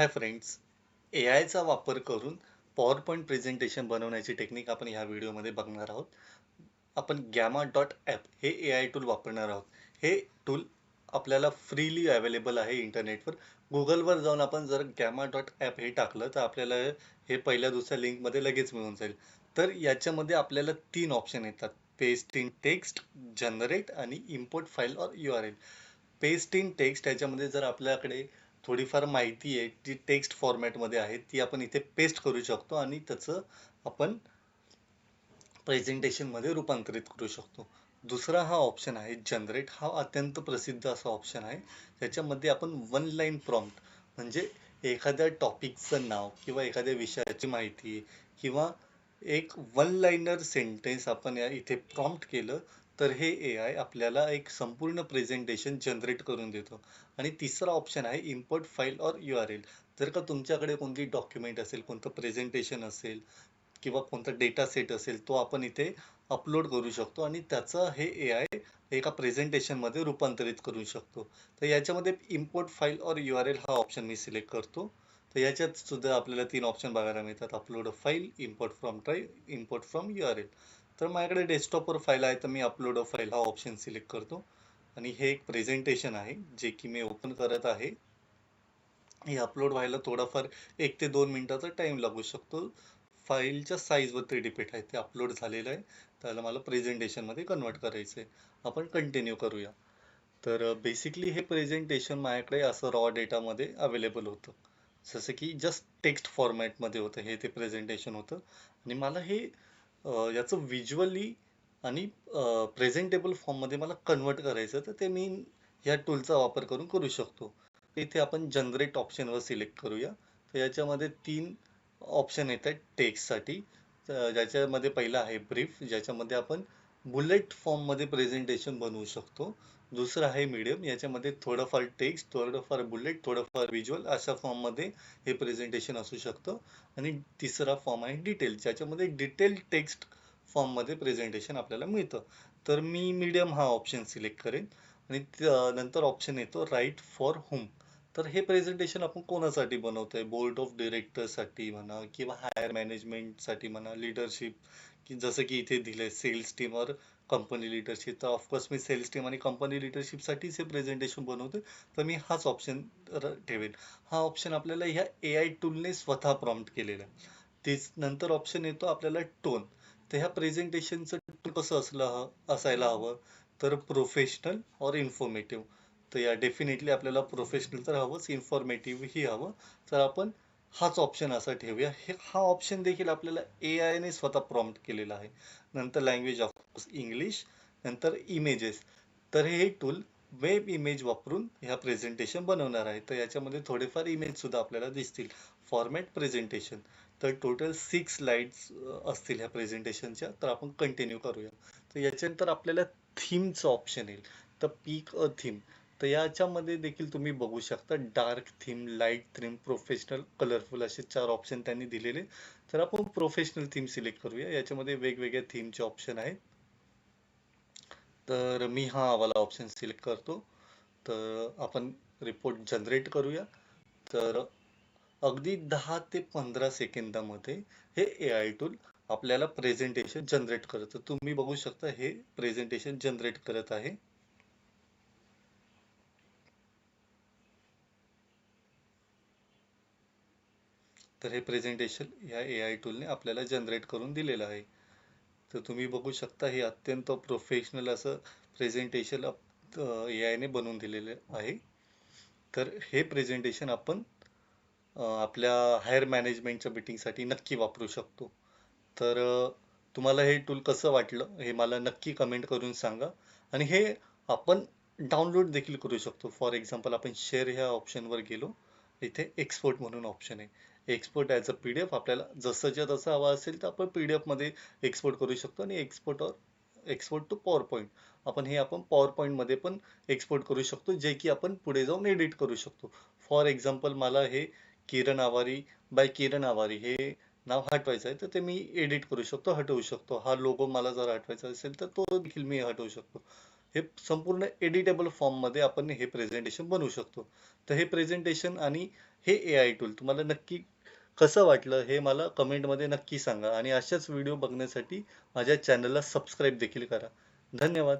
Hi friends ए आयचा वापर करून पॉवर पॉईंट प्रेझेंटेशन बनवण्याची टेक्निक आपण ह्या व्हिडिओमध्ये बघणार आहोत. आपण गॅमा डॉट ॲप हे ए आय टूल वापरणार आहोत. हे टूल आपल्याला फ्रीली अवेलेबल आहे इंटरनेटवर. गुगलवर जाऊन आपण जर गॅमा डॉट ॲप हे टाकलं तर आपल्याला हे पहिल्या दुसऱ्या लिंकमध्ये लगेच मिळून जाईल. तर याच्यामध्ये आपल्याला तीन ऑप्शन येतात. पेस्ट इन टेक्स्ट जनरेट आणि import file or U R L. Paste in text याच्यामध्ये जर आपल्याकडे थोडीफार माहिती आहे जी टेक्स्ट फॉर्मॅटमध्ये आहे ती आपण इथे पेस्ट करू शकतो आणि त्याचं आपण प्रेझेंटेशनमध्ये रूपांतरित करू शकतो. दुसरा हा ऑप्शन आहे जनरेट हा अत्यंत प्रसिद्ध असा ऑप्शन आहे त्याच्यामध्ये आपण वन लाईन प्रॉम्प्ट म्हणजे एखाद्या टॉपिकचं नाव किंवा एखाद्या विषयाची माहिती किंवा एक वन लाईनर सेंटेन्स आपण या इथे प्रॉम्प्ट केलं तर हे ए आय आपल्याला एक संपूर्ण प्रेझेंटेशन जनरेट करून देतो. आणि तिसरा ऑप्शन आहे import file or U R L जर का तुमच्याकडे कोणती डॉक्युमेंट असेल कोणतं प्रेझेंटेशन असेल किंवा कोणता डेटा सेट असेल तो आपण इथे अपलोड करू शकतो आणि त्याचं हे ए आय एका प्रेझेंटेशनमध्ये रूपांतरित करू शकतो. तर याच्यामध्ये import file or U R L हा ऑप्शन मी सिलेक्ट करतो. तर याच्यात सुद्धा आपल्याला तीन ऑप्शन बघायला मिळतात. Upload a file import from drive import from U R L तर माझ्याकडे डेस्कटॉपवर फाईल आहे तर मी अपलोड अ फाईल हा ऑप्शन सिलेक्ट करतो. आणि हे एक प्रेझेंटेशन आहे जे की मी ओपन करत आहे. हे अपलोड व्हायला थोडाफार एक ते दोन मिनिटाचा टाइम लागू शकतो. फाईलच्या साईजवरती डिपेंड आहे ते अपलोड झालेलं आहे. त्याला मला प्रेझेंटेशनमध्ये कन्वर्ट करायचं आहे आपण कंटिन्यू करूया. तर बेसिकली हे प्रेझेंटेशन माझ्याकडे असं रॉ डेटामध्ये अवेलेबल होतं. जसं की जस्ट टेक्स्ट फॉर्मॅटमध्ये होतं हे ते प्रेझेंटेशन होतं. आणि मला हे याचं व्हिज्युअली आणि प्रेझेंटेबल फॉर्ममध्ये मला कन्वर्ट करायचं तर ते मी ह्या टूलचा वापर करून करू शकतो. इथे आपण जनरेट ऑप्शनवर सिलेक्ट करूया. तर याच्यामध्ये तीन ऑप्शन येत आहेत टेक्स्टसाठी ज्याच्यामध्ये पहिला आहे ब्रीफ ज्याच्यामध्ये आपण बुलेट फॉर्ममध्ये प्रेझेंटेशन बनवू शकतो. दुसरं आहे मीडियम याच्यामध्ये थोडंफार टेक्स्ट थोडंफार बुलेट थोडंफार व्हिज्युअल अशा फॉर्ममध्ये हे प्रेझेंटेशन असू शकतं. आणि तिसरा फॉर्म आहे डिटेल ज्याच्यामध्ये डिटेल टेक्स्ट फॉर्ममध्ये प्रेझेंटेशन आपल्याला मिळतं. तर मी मीडियम हा ऑप्शन सिलेक्ट करेन. आणि नंतर ऑप्शन येतो राईट फॉर होम तर हे प्रेझेंटेशन आपण कोणासाठी बनवतोय? बोर्ड ऑफ डिरेक्टरसाठी म्हणा किंवा हायर मॅनेजमेंटसाठी म्हणा लिडरशिप की जसं की इथे दिलंय सेल्स टीमवर कंपनी लिडरशिप तर ऑफकोर्स मी सेल्स टीम आणि कंपनी लिडरशिपसाठीच हे प्रेझेंटेशन बनवतोय तर मी हाच ऑप्शन ठेवेन. हा ऑप्शन आपल्याला ह्या ए आय टूलने स्वतः प्रॉम्प्ट केलेला आहे. तेच नंतर ऑप्शन येतो आपल्याला टोन तर ह्या प्रेझेंटेशनचं टोन कसं असलं असायला हवं? तर प्रोफेशनल और इन्फॉर्मेटिव्ह तर या डेफिनेटली आपल्याला प्रोफेशनल तर हवंच इन्फॉर्मेटिव्हही हवं. तर आपण हाच ऑप्शन असा ठेवूया. हे हा ऑप्शन देखील आपल्याला ए आयने स्वतः प्रॉम्प्ट केलेला आहे. नंतर लँग्वेज ऑफ इंग्लिश नंतर इमेजेस तर हे टूल वेब इमेज वापरून ह्या प्रेझेंटेशन बनवणार आहे. तर याच्यामध्ये थोडेफार इमेज सुद्धा आपल्याला दिसतील. फॉर्मॅट प्रेझेंटेशन तर टोटल सिक्स स्लाइड्स असतील ह्या प्रेझेंटेशनच्या तर आपण कंटिन्यू करूया. तर याच्यानंतर आपल्याला थीमचं ऑप्शन येईल. तर पीक अ थीम तर याच्यामध्ये देखील तुम्ही बघू शकता dark theme light theme professional colourful असे चार ऑप्शन त्यांनी दिलेले. तर आपण प्रोफेशनल थीम सिलेक्ट करूया. याच्यामध्ये वेगवेगळ्या थीमचे ऑप्शन आहेत. तर मी हा वाला ऑप्शन सिलेक्ट करतो. तर आपण रिपोर्ट जनरेट करूया. तर अगदी दहा ते पंधरा सेकंदामध्ये हे ए आय टूल आपल्याला प्रेझेंटेशन जनरेट करतं. तुम्ही बघू शकता हे प्रेझेंटेशन जनरेट करत आहे. तर हे प्रेझेंटेशन ह्या ए आय टूलने आपल्याला जनरेट करून दिलेलं आहे. तर तुम्ही बघू शकता हे अत्यंत प्रोफेशनल असं प्रेझेंटेशन ए आयने बनवून दिलेलं आहे. तर हे प्रेझेंटेशन आपण आपल्या हायर मॅनेजमेंटच्या मिटिंगसाठी नक्की वापरू शकतो. तर तुम्हाला हे टूल कसं वाटलं हे मला नक्की कमेंट करून सांगा. आणि हे आपण डाउनलोड देखील करू शकतो. फॉर एक्झाम्पल आपण शेअर ह्या ऑप्शनवर गेलो. इथे एक्सपोर्ट म्हणून ऑप्शन आहे. Export as a P D F आपल्याला जसंच्या तसं हवा असेल तर आपण पी डी एफमध्ये एक्सपोर्ट करू शकतो आणि export export to PowerPoint आपण हे आपण पॉवर पॉईंटमध्ये पण एक्सपोर्ट करू शकतो जे की आपण पुढे जाऊन एडिट करू शकतो. फॉर एक्झाम्पल मला हे किरण आवारी बाय किरण आवारी हे नाव हटवायचं आहे तर ते मी एडिट करू शकतो हटवू शकतो. हा लोगो मला जर हटवायचा असेल तर तो देखील मी हटवू शकतो. हे संपूर्ण एडिटेबल फॉर्ममध्ये आपण हे प्रेझेंटेशन बनवू शकतो. तर हे प्रेझेंटेशन आणि हे ए आय टूल तुम्हाला नक्की कसं वाटलं हे मला कमेंटमध्ये नक्की सांगा. आणि अशाच व्हिडिओ बघण्यासाठी माझ्या चॅनलला सबस्क्राईब देखील करा. धन्यवाद.